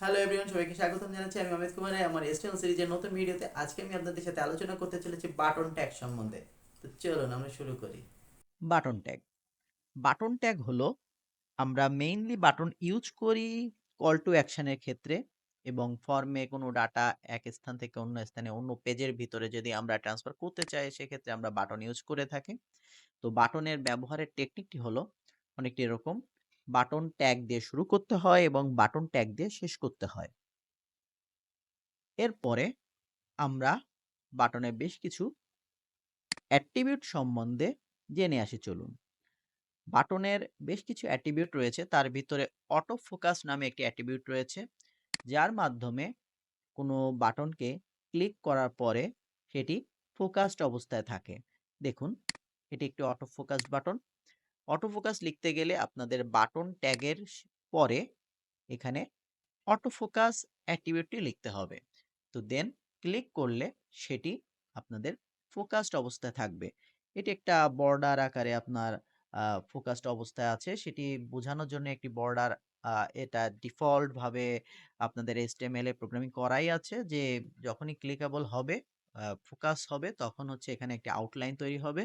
Hello everyone সবাইকে স্বাগতম জানাচ্ছি আমি অমিত কুমার। আমার এসটিএল সিরিজের নতুন ভিডিওতে আজকে আমি আপনাদের সাথে আলোচনা করতে চলেছি বাটন ট্যাগ সম্বন্ধে। তো চলুন আমরা শুরু করি। বাটন ট্যাগ বাটন ট্যাগ হলো, আমরা মেইনলি বাটন ইউজ করি কল টু অ্যাকশনের ক্ষেত্রে এবং ফর্মে কোনো ডাটা এক স্থান থেকে অন্য স্থানে, অন্য পেজের ভিতরে যদি আমরা ট্রান্সফার করতে চাই, সেক্ষেত্রে আমরা বাটন ইউজ করে থাকি। তো বাটনের ব্যবহারের টেকনিকটি হলো অনেকটি এরকম। বাটন ট্যাগ দিয়ে শুরু করতে হয় এবং বাটন ট্যাগ দিয়ে শেষ করতে হয়। এরপরে আমরা বাটনে বেশ কিছু অ্যাট্রিবিউট সম্বন্ধে জেনে আসি, চলুন। বাটনের বেশ কিছু অ্যাট্রিবিউট রয়েছে, তার ভিতরে অটো ফোকাস নামে একটি অ্যাট্রিবিউট রয়েছে, যার মাধ্যমে কোনো বাটনকে ক্লিক করার পরে সেটি ফোকাসড অবস্থায় থাকে। দেখুন, এটি একটি auto focus button. Auto focus লিখতে গেলে আপনাদের বাটন ট্যাগের পরে এখানে অটো ফোকাস অ্যাট্রিবিউটটি লিখতে হবে। তো দেন ক্লিক করলে সেটি আপনাদের ফোকাসড অবস্থায় থাকবে। এটি একটা বর্ডার আকারে আপনার ফোকাসড অবস্থায় আছে। সেটি বোঝানোর জন্য একটি বর্ডার এটা ডিফল্ট ভাবে আপনাদের HTML এ প্রোগ্রামিং করাই আছে যে যখনই ক্লিকেবল হবে ফোকাস হবে, তখন হচ্ছে এখানে একটি আউটলাইন তৈরি হবে।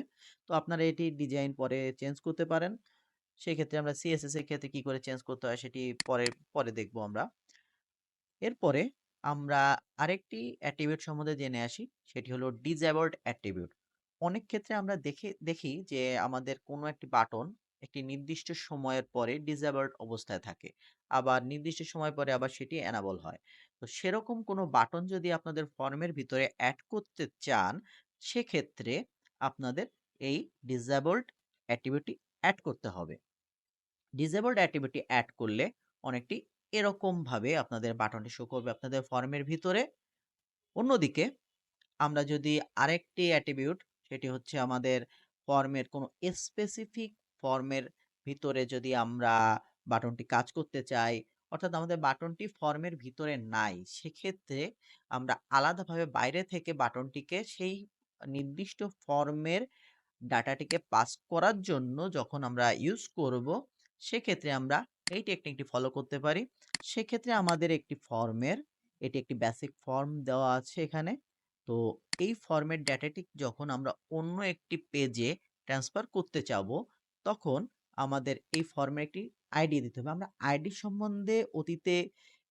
তো আপনারা এটি ডিজাইন পরে চেঞ্জ করতে পারেন। সেক্ষেত্রে আমরা সিএসএস এর ক্ষেত্রে কি করে চেঞ্জ করতে হয় সেটি পরে পরে দেখব আমরা। এরপরে আমরা আরেকটি অ্যাট্রিবিউট সম্বন্ধে জেনে আসি, সেটি হলো ডিসেবলড অ্যাট্রিবিউট অনেক ক্ষেত্রে আমরা দেখে, দেখি যে আমাদের কোনো একটি বাটন একটি নির্দিষ্ট সময়ের পরে ডিসেবলড অবস্থায় থাকে। আবার নির্দিষ্ট সময় পরে আবার সেটি এনাবল হয়। তো সেরকম কোনো বাটন যদি আপনাদের ফর্মের ভিতরে অ্যাড করতে চান, সেক্ষেত্রে আপনাদের এই ডিসেবলড অ্যাট্রিবিউটটি অ্যাড করতে হবে। ডিসেবলড অ্যাক্টিভিটি অ্যাড করলে অনেকটি এরকম ভাবে আপনাদের বাটনটি শো করবে আপনাদের ফর্মের ভিতরে। অন্যদিকে আমরা যদি আরেকটি অ্যাট্রিবিউট সেটি হচ্ছে আমাদের ফর্মের কোনো স্পেসিফিক ফর্মের ভিতরে যদি আমরা বাটনটি কাজ করতে চাই অর্থাৎ আমাদের বাটনটি ফর্মের ভিতরে নাই। সেক্ষেত্রে আমরা আলাদাভাবে বাইরে থেকে বাটনটিকে সেই নির্দিষ্ট ফর্মের ডাটাটিকে পাস করার জন্য যখন আমরা ইউজ করব, সেক্ষেত্রে আমরা এই টেকনিকটি ফলো করতে পারি। সেক্ষেত্রে আমাদের একটি ফর্মের এটি একটি বেসিক ফর্ম দেওয়া আছে এখানে। তো এই ফর্মের ডাটাটি যখন আমরা অন্য একটি পেজে ট্রান্সফার করতে চাবো, তখন আমাদের এই ফর্মের একটি আইডি দিতে হবে। আমরা আইডি সম্বন্ধে অতীতে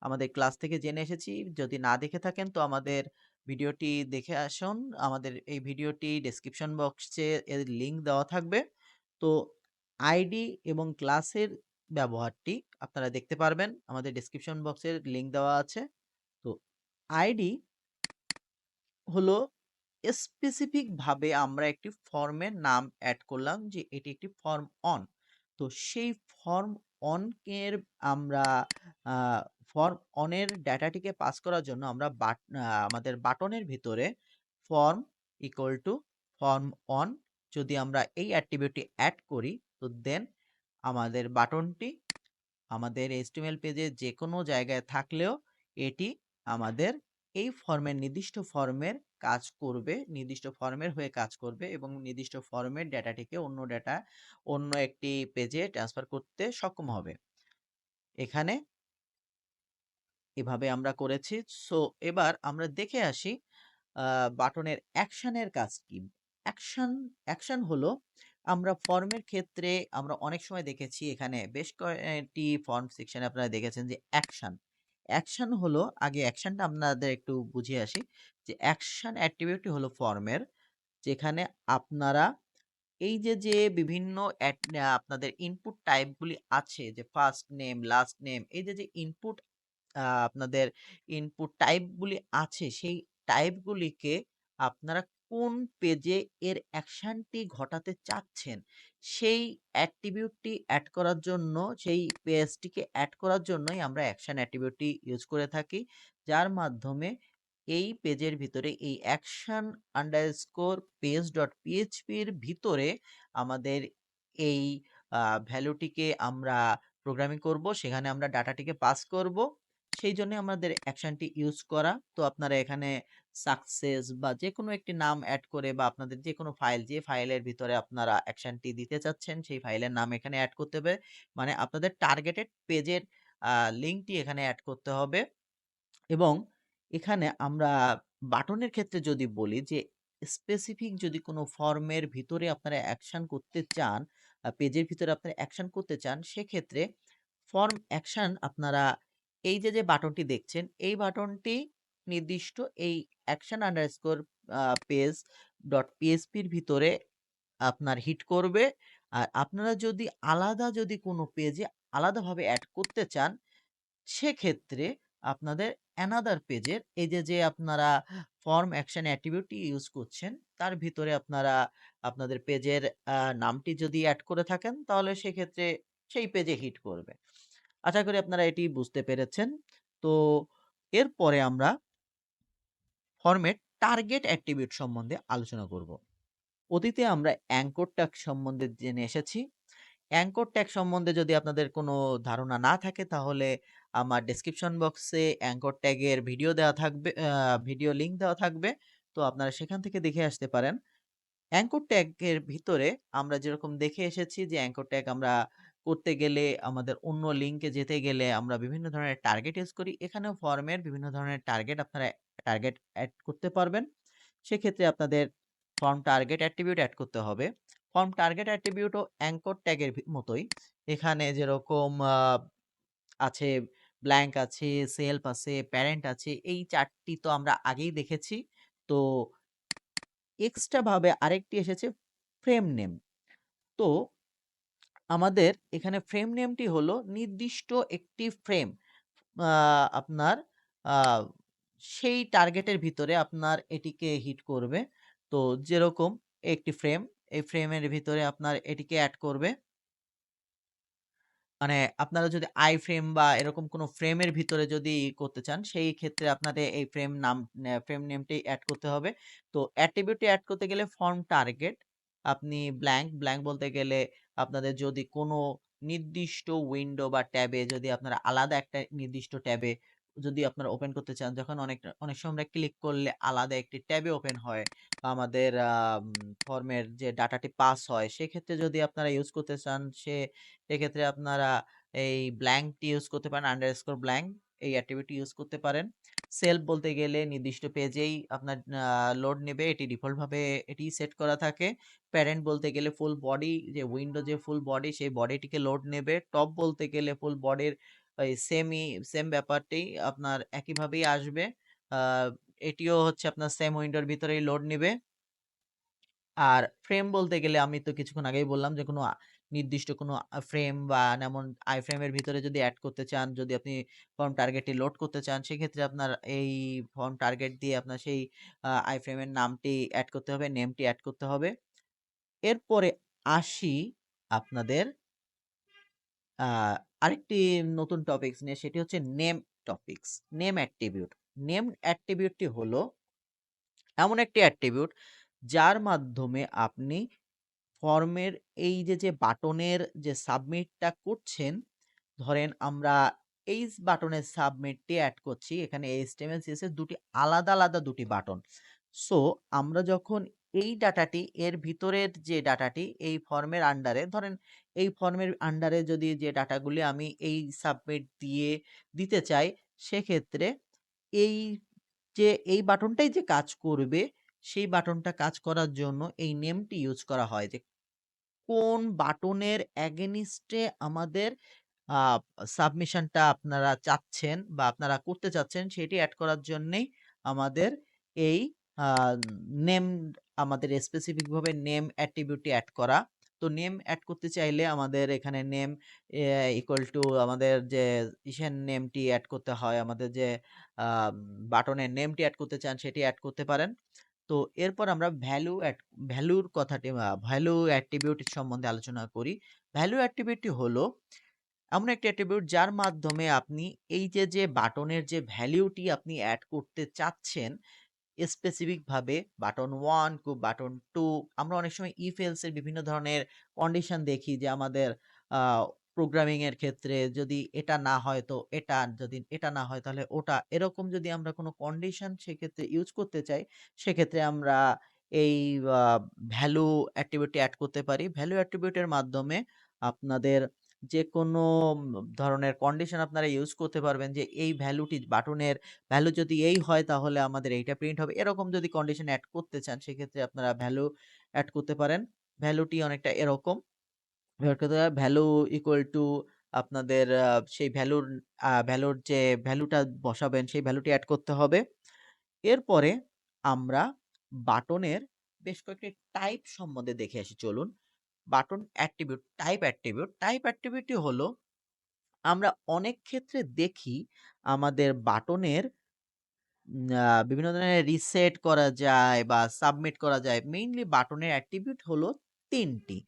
আমাদের ক্লাস থেকে জেনে এসেছি। যদি না দেখে থাকেন তো আমাদের ভিডিওটি দেখে আসুন। আমাদের এই ভিডিওটি ডেসক্রিপশন বক্সে এর লিংক দেওয়া থাকবে। তো আইডি এবং ক্লাসের ব্যবহারটি আপনারা দেখতে পারবেন। আমাদের ডেসক্রিপশন বক্সের লিংক দেওয়া আছে। তো আইডি হলো স্পেসিফিক ভাবে আমরা একটি ফর্মের নাম অ্যাড করলাম যে এটি একটি ফর্ম অন তো সেই ফর্ম অন এর আমরা ফর্ম অনের ডাটাটিকে পাস করার জন্য আমরা বাট আমাদের বাটনের ভিতরে form equal to form on যদি আমরা এই অ্যাট্রিবিউটটি অ্যাড করি, তো দেন আমাদের বাটনটি আমাদের HTML পেজে যে কোনো জায়গায় থাকলেও এটি আমাদের এই ফর্মের নির্দিষ্ট ফর্মের কাজ করবে, নির্দিষ্ট ফর্মের হয়ে কাজ করবে এবং নির্দিষ্ট ফর্মের ডেটাটিকে অন্য ডেটা অন্য একটি পেজে ট্রান্সফার করতে সক্ষম হবে। এখানে এভাবে আমরা করেছি। সো এবার আমরা দেখে আসি বাটনের অ্যাকশনের কাজ কি? অ্যাকশন অ্যাকশন হলো আমরা ফর্মের ক্ষেত্রে আমরা অনেক সময় দেখেছি এখানে বেশ কয়েকটি ফর্ম সেকশনে আপনারা দেখেছেন যে অ্যাকশন অ্যাকশন হলো, আগে অ্যাকশনটা আপনাদের একটু বুঝিয়ে আসি, যে অ্যাকশন অ্যাট্রিবিউটটি হলো ফর্মের যেখানে আপনারা এই যে যে বিভিন্ন আপনাদের ইনপুট টাইপগুলি আছে, যে ফার্স্ট নেম লাস্ট নেম এই যে যে ইনপুট আপনাদের ইনপুট টাইপগুলি আছে, সেই টাইপগুলিকে আপনারা কোন পেজে এর অ্যাকশনটি ঘটাতে চাচ্ছেন? সেই অ্যাট্রিবিউটটি অ্যাড করার জন্য, সেই পেজটিকে অ্যাড করার জন্যই আমরা অ্যাকশন অ্যাট্রিবিউটটি ইউজ করে থাকি। যার মাধ্যমে এই পেজের ভিতরে, এই অ্যাকশন আন্ডারস্কোর পেজ ডট পিএইচপির ভিতরে আমাদের এই ভ্যালুটিকে আমরা প্রোগ্রামিং করব। সেখানে আমরা ডাটাটিকে পাস করব। সেই জন্য আমাদের অ্যাকশনটি ইউজ করা। তো আপনারা এখানে সাকসেস বা যে কোনো একটি নাম অ্যাড করে বা আপনাদের যে কোনো ফাইল যে ফাইলের ভিতরে আপনারা অ্যাকশনটি দিতে চাচ্ছেন সেই ফাইলের নাম এখানে অ্যাড করতে হবে। মানে আপনাদের টার্গেটেড পেজের লিঙ্কটি এখানে অ্যাড করতে হবে। এবং এখানে আমরা বাটনের ক্ষেত্রে যদি বলি যে স্পেসিফিক যদি কোনো ফর্মের ভিতরে আপনারা অ্যাকশন করতে চান, পেজের ভিতরে আপনারা অ্যাকশন করতে চান, সেক্ষেত্রে ফর্ম অ্যাকশন আপনারা এই যে, যে বাটনটি দেখছেন, এই বাটনটি নির্দিষ্ট এই অ্যাকশন আন্ডারস্কোর পেজ ডট পিএসপির ভিতরে আপনার হিট করবে। আর আপনারা যদি আলাদা যদি কোনো পেজে আলাদাভাবে অ্যাড করতে চান, সেক্ষেত্রে আপনাদের অ্যানাদার পেজের এই যে, যে আপনারা ফর্ম অ্যাকশন অ্যাট্রিবিউটটি ইউজ করছেন, তার ভিতরে আপনারা আপনাদের পেজের নামটি যদি অ্যাড করে থাকেন, তাহলে সেক্ষেত্রে সেই পেজে হিট করবে। আশা করি আপনারা এটি বুঝতে পেরেছেন। তো এরপরে আমরা ফর্মের টার্গেট অ্যাট্রিবিউট সম্বন্ধে আলোচনা করব। অতীতে আমরা অ্যাঙ্কর ট্যাগ সম্বন্ধে জেনে এসেছি। অ্যাঙ্কর ট্যাগ সম্বন্ধে যদি আপনাদের কোনো ধারণা না থাকে, তাহলে আমার ডেসক্রিপশন বক্সে অ্যাঙ্কর ট্যাগের ভিডিও দেওয়া থাকবে ভিডিও লিঙ্ক দেওয়া থাকবে। তো আপনারা সেখান থেকে দেখে আসতে পারেন। অ্যাঙ্কর ট্যাগের ভিতরে আমরা যেরকম দেখে এসেছি যে অ্যাঙ্কর ট্যাগ আমরা করতে গেলে আমাদের অন্য লিঙ্কে যেতে গেলে আমরা বিভিন্ন ধরনের টার্গেট ইউজ করি। এখানেও ফর্মের বিভিন্ন ধরনের টার্গেট আপনারা টার্গেট অ্যাড করতে পারবেন। সেক্ষেত্রে আপনাদের ফর্ম টার্গেট অ্যাট্রিবিউট অ্যাড করতে হবে। ফর্ম টার্গেট অ্যাট্রিবিউটও অ্যাঙ্কর ট্যাগের মতোই। এখানে যেরকম আছে ব্ল্যাঙ্ক আছে, সেলফ আছে, প্যারেন্ট আছে। এই চারটি তো আমরা আগেই দেখেছি। তো এক্সট্রাভাবে আরেকটি এসেছে ফ্রেম নেম। তো আমাদের এখানে ফ্রেম নেমটি হলো নির্দিষ্ট একটি ফ্রেম। আপনার সেই টার্গেটের ভিতরে আপনার এটিকে হিট করবে। তো যেরকম একটি ফ্রেম, এই ফ্রেমের ভিতরে আপনার এটিকে অ্যাড করবে। মানে আপনারা যদি আই ফ্রেম বা এরকম কোনো ফ্রেমের ভিতরে যদি করতে চান, সেই ক্ষেত্রে আপনাদের এই ফ্রেম নাম ফ্রেম নেমটি অ্যাড করতে হবে। তো অ্যাট্রিবিউটটি অ্যাড করতে গেলে ফর্ম টার্গেট আপনি ব্ল্যাঙ্ক ব্ল্যাঙ্ক বলতে গেলে আপনাদের যদি কোনো নির্দিষ্ট উইন্ডো বা ট্যাবে যদি আপনারা আলাদা একটা নির্দিষ্ট ট্যাবে যদি আপনারা ওপেন করতে চান, যখন অনেকটা অনেক সময় আমরা ক্লিক করলে আলাদা একটি ট্যাবে ওপেন হয়। বা আমাদের ফর্মের যে ডাটাটি পাস হয়, সেক্ষেত্রে যদি আপনারা ইউজ করতে চান, সে সেক্ষেত্রে আপনারা এই ব্ল্যাঙ্কটি ইউজ করতে পারেন, আন্ডার স্কোর ব্ল্যাংক এই অ্যাট্রিবিউটটি ইউজ করতে পারেন। সেলফ বলতে গেলে নির্দিষ্ট পেজেই আপনার লোড নেবে। এটি ডিফল্টভাবে এটি সেট করা থাকে। প্যারেন্ট বলতে গেলে ফুল বডি যে উইন্ডো যে ফুল বডি সেই বডিটিকে লোড নেবে। টপ বলতে গেলে ফুল বডির ওই সেমই সেম ব্যাপারটি আপনার একইভাবেই আসবে। এটিও হচ্ছে আপনার সেম উইন্ডোর ভিতরেই লোড নেবে আর ফ্রেম বলতে গেলে আমি তো কিছুক্ষণ আগেই বললাম যে কোনো নির্দিষ্ট কোনো ফ্রেম বা যেমন আইফ্রেমের ভিতরে যদি অ্যাড করতে চান, যদি আপনি ফর্ম টার্গেটটি লোড করতে চান, সেক্ষেত্রে আপনার এই ফর্ম টার্গেট দিয়ে আপনার সেই আই ফ্রেমের নামটি অ্যাড করতে হবে, নেমটি অ্যাড করতে হবে। এরপরে আসি আপনাদের আরেকটি নতুন টপিকস নিয়ে সেটি হচ্ছে name topics name attribute. Name অ্যাট্রিবিউটটি হলো এমন একটি অ্যাট্রিবিউট যার মাধ্যমে আপনি ফর্মের এই যে, যে বাটনের যে সাবমিটটা করছেন, ধরেন আমরা এই বাটনের সাবমিটটি এড করছি। এখানে HTML, CSS দুটি আলাদা, আলাদা দুটি বাটন। সো আমরা যখন এই ডাটাটি এর ভিতরের যে ডাটাটি এই ফর্মের আন্ডারে ধরেন এই ফর্মের আন্ডারে যদি যে ডাটাগুলি আমি এই সাবমিট দিয়ে দিতে চাই, সেক্ষেত্রে এই যে এই বাটনটাই যে কাজ করবে, সেই বাটনটা কাজ করার জন্য এই নেমটি ইউজ করা হয় যে কোন বাটনের এ আমাদের সাবমিশনটা আপনারা চাচ্ছেন বা আপনারা করতে চাচ্ছেন, সেটি অ্যাড করার জন্যেই আমাদের এই নেম আমাদের স্পেসিফিকভাবে নেম অ্যাট্রিবিউটটি অ্যাড করা। তো নেম অ্যাড করতে চাইলে আমাদের এখানে নেম ইকুয়াল টু আমাদের যে ইসের নেমটি অ্যাড করতে হয়, আমাদের যে বাটনের নেমটি অ্যাড করতে চান, সেটি অ্যাড করতে পারেন। তো এরপর আমরা ভ্যালু অ্যাড ভ্যালুর কথাটি ভ্যালু অ্যাট্রিবিউট সম্বন্ধে আলোচনা করি। ভ্যালু অ্যাট্রিবিউটটি হলো এমন একটি অ্যাট্রিবিউট যার মাধ্যমে আপনি এই যে, যে বাটনের যে ভ্যালুটি আপনি অ্যাড করতে চাচ্ছেন, স্পেসিফিক ভাবে বাটন 1 কু বাটন 2 আমরা অনেক সময় ইফ এলস এর বিভিন্ন ধরনের কন্ডিশন দেখি যে আমাদের প্রোগ্রামিং এর ক্ষেত্রে যদি এটা না হয় তো এটা, যদি এটা না হয় তাহলে ওটা। এরকম যদি আমরা কোনো কন্ডিশন সেক্ষেত্রে ইউজ করতে চাই, সেক্ষেত্রে আমরা এই ভ্যালু অ্যাট্রিবিউটটি অ্যাড করতে পারি। ভ্যালু অ্যাট্রিবিউটের মাধ্যমে আপনাদের যে কোনো ধরনের কন্ডিশন আপনারা ইউজ করতে পারবেন যে এই ভ্যালুটি বাটনের ভ্যালু যদি এই হয় তাহলে আমাদের এইটা প্রিন্ট হবে। এরকম যদি কন্ডিশন অ্যাড করতে চান সেক্ষেত্রে আপনারা ভ্যালু অ্যাড করতে পারেন। ভ্যালুটি অনেকটা এরকম। ভ্যালু ইকুয়াল টু আপনাদের সেই ভ্যালুর ভ্যালুর যে ভ্যালুটা বসাবেন সেই ভ্যালুটি এড করতে হবে। এরপরে আমরা বাটনের বেশ কয়েকটি টাইপ সম্বন্ধে দেখে আসি চলুন। Button attribute, type attribute. Type অ্যাট্রিবিউটটি হলো আমরা অনেক ক্ষেত্রে দেখি আমাদের বাটনের বিভিন্ন ধরনের রিসেট করা যায় বা সাবমিট করা যায়। মেইনলি বাটনের অ্যাট্রিবিউট হলো ৩ টি।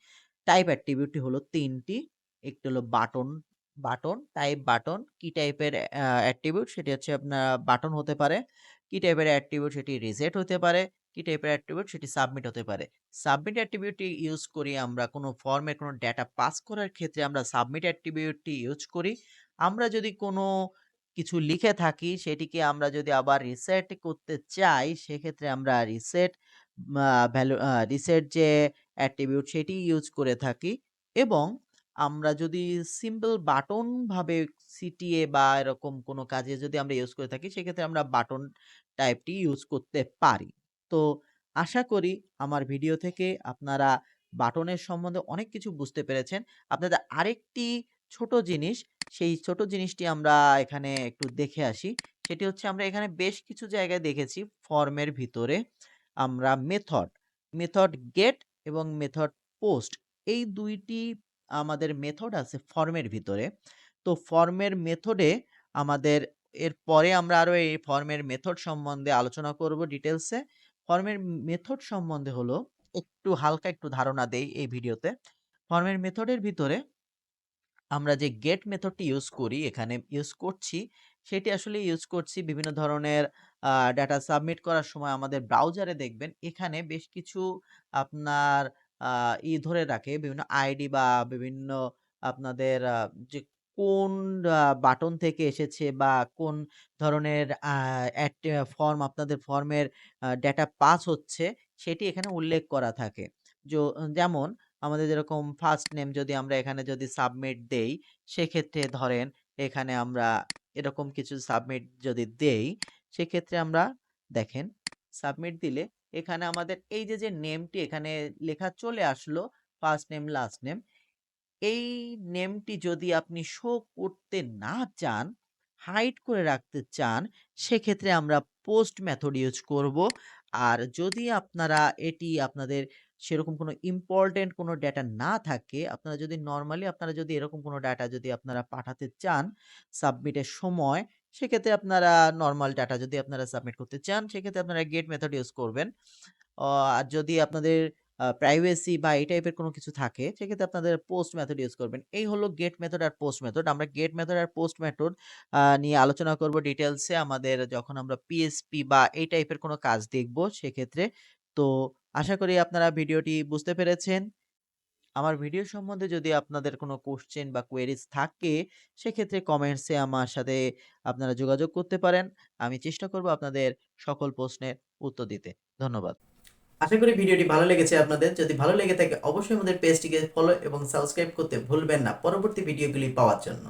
টাইপ অ্যাট্রিবিউটটি হলো তিনটি একটি হলো বাটন, বাটন, টাইপ বাটন। কি টাইপের অ্যা অ্যাট্রিবিউট সেটি হচ্ছে আপনার বাটন হতে পারে। কি টাইপের অ্যাট্রিবিউট সেটি রিসেট হতে পারে। কি টাইপের অ্যাট্রিবিউট সেটি সাবমিট হতে পারে। সাবমিট অ্যাট্রিবিউটটি ইউজ করি আমরা কোনো ফর্মে কোনো ডেটা পাস করার ক্ষেত্রে আমরা সাবমিট অ্যাট্রিবিউটটি ইউজ করি। আমরা যদি কোনো কিছু লিখে থাকি সেটিকে আমরা যদি আবার রিসেট করতে চাই সেক্ষেত্রে আমরা রিসেট ভ্যালু রিসেট যে অ্যাট্রিবিউট সেটি ইউজ করে থাকি এবং আমরা যদি সিম্পল বাটন ভাবে সিটিএ বা এরকম কোনো কাজে যদি আমরা ইউজ করে থাকি সেক্ষেত্রে আমরা বাটন টাইপটি ইউজ করতে পারি। তো আশা করি আমার ভিডিও থেকে আপনারা বাটনের সম্বন্ধে অনেক কিছু বুঝতে পেরেছেন। আপনাদের আরেকটি ছোট জিনিস, সেই ছোট জিনিসটি আমরা এখানে একটু দেখে আসি। সেটি হচ্ছে আমরা এখানে বেশ কিছু জায়গায় দেখেছি ফর্মের ভিতরে আমরা মেথড, মেথড গেট এবং মেথড পোস্ট এই দুইটি আমাদের মেথড আছে ফর্মের ভিতরে। তো ফর্মের মেথডে আমাদের এর পরে আমরা আরও এই ফর্মের মেথড সম্বন্ধে আলোচনা করব ডিটেলসে ফর্মের মেথড সম্বন্ধে হলো একটু হালকা একটু ধারণা দেই এই ভিডিওতে। ফর্মের মেথডের ভিতরে আমরা যে গেট মেথডটি ইউজ করি এখানে ইউজ করছি, সেটি আসলে ইউজ করছি বিভিন্ন ধরনের ডাটা সাবমিট করার সময় আমাদের ব্রাউজারে দেখবেন এখানে বেশ কিছু আপনার ই ধরে রাখে বিভিন্ন আইডি বা বিভিন্ন আপনাদের যে কোন বাটন থেকে এসেছে বা কোন ধরনের ফর্ম আপনাদের ফর্মের ডেটা পাস হচ্ছে সেটি এখানে উল্লেখ করা থাকে। যো যেমন আমাদের যেরকম ফার্স্ট নেম যদি আমরা এখানে যদি সাবমিট দেই, সেক্ষেত্রে ধরেন এখানে আমরা এরকম কিছু সাবমিট যদি দেই, সেক্ষেত্রে আমরা দেখেন সাবমিট দিলে এখানে আমাদের এই যে, যে নেমটি এখানে লেখা চলে আসলো ফার্স্ট নেম, লাস্ট নেম। এই নেমটি যদি আপনি শো করতে না চান, হাইড করে রাখতে চান, সেক্ষেত্রে আমরা পোস্ট মেথড ইউজ করব। আর যদি আপনারা এটি আপনাদের সেরকম কোনো ইম্পোর্টেন্ট কোনো ডেটা না থাকে, আপনারা যদি নর্মালি আপনারা যদি এরকম কোনো ডাটা যদি আপনারা পাঠাতে চান সাবমিটের সময়, সেক্ষেত্রে আপনারা নর্মাল ডাটা যদি আপনারা সাবমিট করতে চান, সেক্ষেত্রে আপনারা গেট মেথড ইউজ করবেন। আর যদি আপনাদের প্রাইভেসি বা এই টাইপের কোনো কিছু থাকে, সেক্ষেত্রে আপনাদের পোস্ট মেথড ইউজ করবেন। এই হলো গেট মেথড আর পোস্ট মেথড। আমরা গেট মেথড আর পোস্ট মেথড নিয়ে আলোচনা করব ডিটেলসে আমাদের যখন আমরা পিএসপি বা এই টাইপের কোনো কাজ দেখব সেক্ষেত্রে। তো আশা করি আপনারা ভিডিওটি বুঝতে পেরেছেন। আমার ভিডিও সম্বন্ধে যদি আপনাদের কোনো কোশ্চেন বা কোয়েরিজ থাকে, সেক্ষেত্রে কমেন্টসে আমার সাথে আপনারা যোগাযোগ করতে পারেন। আমি চেষ্টা করব আপনাদের সকল প্রশ্নের উত্তর দিতে। ধন্যবাদ। আশা করি ভিডিওটি ভালো লেগেছে আপনাদের। যদি ভালো লেগে থাকে অবশ্যই আমাদের পেজটিকে ফলো এবং সাবস্ক্রাইব করতে ভুলবেন না পরবর্তী ভিডিওগুলি পাওয়ার জন্য।